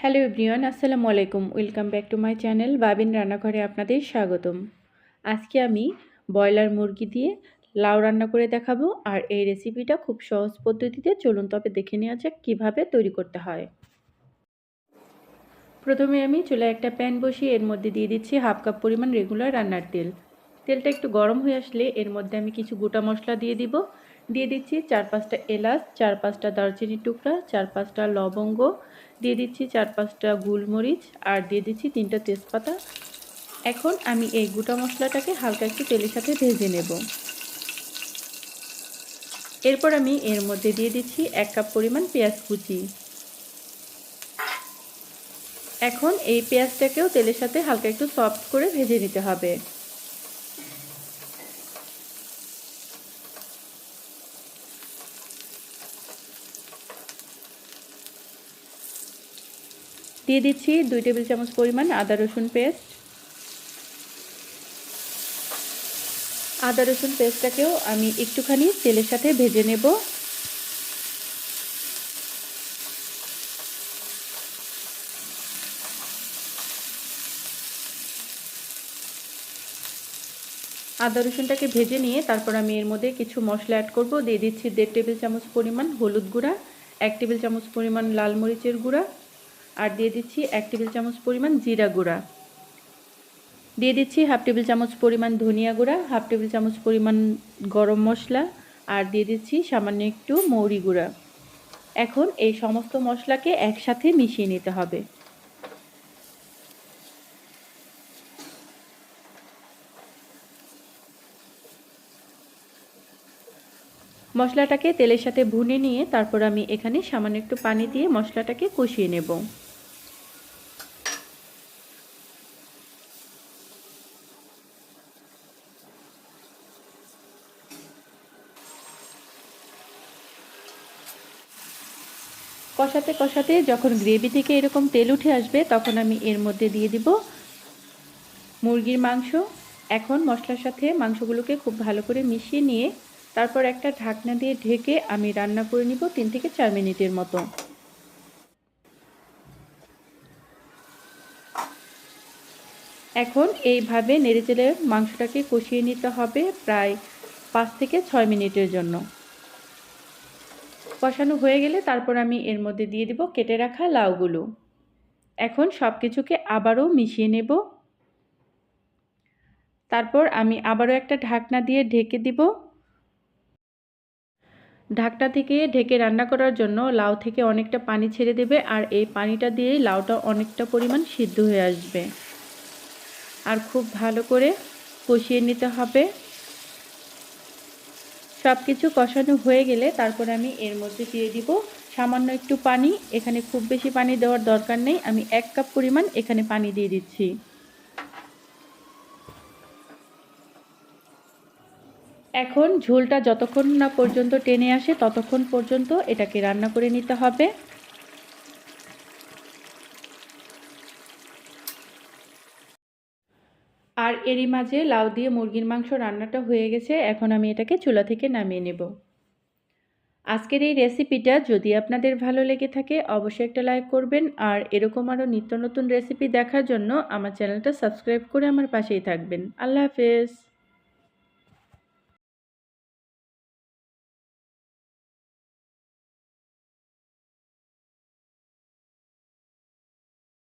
Hello everyone, আসসালামু আলাইকুম। Welcome back to my channel Babin রান্নাঘরে আপনাদের স্বাগতম। আজকে আমি ব্রয়লার মুরগি দিয়ে লাউ রান্না করে দেখাবো আর এই রেসিপিটা খুব সহজ পদ্ধতিতে চলুন তবে দেখে নেওয়া যাক কীভাবে তৈরি করতে হয়। প্রথমে আমি চুলায় একটা প্যান বসিয়ে এর মধ্যে দিয়ে দিচ্ছি হাফ কাপ পরিমাণ রেগুলার রান্নার তেল। তেলটা একটু গরম হয়ে আসলে এর মধ্যে আমি কিছু গোটা মশলা দিয়ে দিব। দিয়ে দিচ্ছি চার পাঁচটা এলাচ, চার পাঁচটা দারচিনির টুকরা, চার পাঁচটা লবঙ্গ, দিয়ে দিচ্ছি চার পাঁচটা গোলমরিচ আর দিয়ে দিচ্ছি তিনটা তেজপাতা। এখন আমি এই গোটা মশলাটাকে হালকা একটু তেলের সাথে ভেজে নেব। এরপর আমি এর মধ্যে দিয়ে দিচ্ছি এক কাপ পরিমাণ পেঁয়াজ কুচি। এখন এই পেঁয়াজটাকেও তেলের সাথে হালকা একটু সফট করে ভেজে নিতে হবে। দিয়ে দিচ্ছি দুই টেবিল চামচ পরিমাণ আদা রসুন পেস্ট। আদা রসুন পেস্টটাকেও আমি একটুখানি তেলের সাথে ভেজে নেব। আদা রসুনটাকে ভেজে নিয়ে তারপর আমি এর মধ্যে কিছু মশলা অ্যাড করব। দিয়ে দিচ্ছি দেড় টেবিল চামচ পরিমাণ হলুদ গুঁড়া, এক টেবিল চামচ পরিমাণ লাল মরিচের গুঁড়া আর দিয়ে দিচ্ছি এক টেবিল চামচ পরিমাণ জিরা গুঁড়া। দিয়ে দিচ্ছি হাফ টেবিল চামচ পরিমাণ ধনিয়া গুঁড়া, হাফ টেবিল চামচ পরিমাণ গরম মশলা, আর দিয়ে দিচ্ছি সামান্য একটু মৌরি গুঁড়া। এখন এই সমস্ত মশলাকে একসাথে মিশিয়ে নিতে হবে। মশলাটাকে তেলের সাথে ভুনে নিয়ে তারপর আমি এখানে সামান্য একটু পানি দিয়ে মশলাটাকে কষিয়ে নেব। কষাতে কষাতে যখন গ্রেভি থেকে এরকম তেল উঠে আসবে, তখন আমি এর মধ্যে দিয়ে দিব মুরগির মাংস। এখন মশলার সাথে মাংসগুলোকে খুব ভালো করে মিশিয়ে নিয়ে তারপর একটা ঢাকনা দিয়ে ঢেকে আমি রান্না করে নিব তিন থেকে চার মিনিটের মতো। এখন এইভাবে নেড়েচেড়ে মাংসটাকে কষিয়ে নিতে হবে প্রায় পাঁচ থেকে ছয় মিনিটের জন্য। কষানো হয়ে গেলে তারপর আমি এর মধ্যে দিয়ে দিব কেটে রাখা লাউগুলো। এখন সব কিছুকে আবারও মিশিয়ে নেব। তারপর আমি আবারও একটা ঢাকনা দিয়ে ঢেকে দিব। ঢাকনা থেকে ঢেকে রান্না করার জন্য লাউ থেকে অনেকটা পানি ছেড়ে দেবে আর এই পানিটা দিয়েই লাউটা অনেকটা পরিমাণ সিদ্ধ হয়ে আসবে। আর খুব ভালো করে কষিয়ে নিতে হবে। সব কিছু কষানো হয়ে গেলে তারপরে আমি এর মধ্যে দিয়ে দিব সামান্য একটু পানি। এখানে খুব বেশি পানি দেওয়ার দরকার নেই। আমি এক কাপ পরিমাণ এখানে পানি দিয়ে দিচ্ছি। এখন ঝোলটা যতক্ষণ না পর্যন্ত টেনে আসে ততক্ষণ পর্যন্ত এটাকে রান্না করে নিতে হবে। আর এরই মাঝে লাউ দিয়ে মুরগির মাংস রান্নাটা হয়ে গেছে, এখন আমি এটাকে চুলা থেকে নামিয়ে নেব। আজকের এই রেসিপিটা যদি আপনাদের ভালো লেগে থাকে, অবশ্যই একটা লাইক করবেন, আর এরকম আরও নিত্য নতুন রেসিপি দেখার জন্য আমার চ্যানেলটা সাবস্ক্রাইব করে আমার পাশেই থাকবেন। আল্লাহ হাফেজ!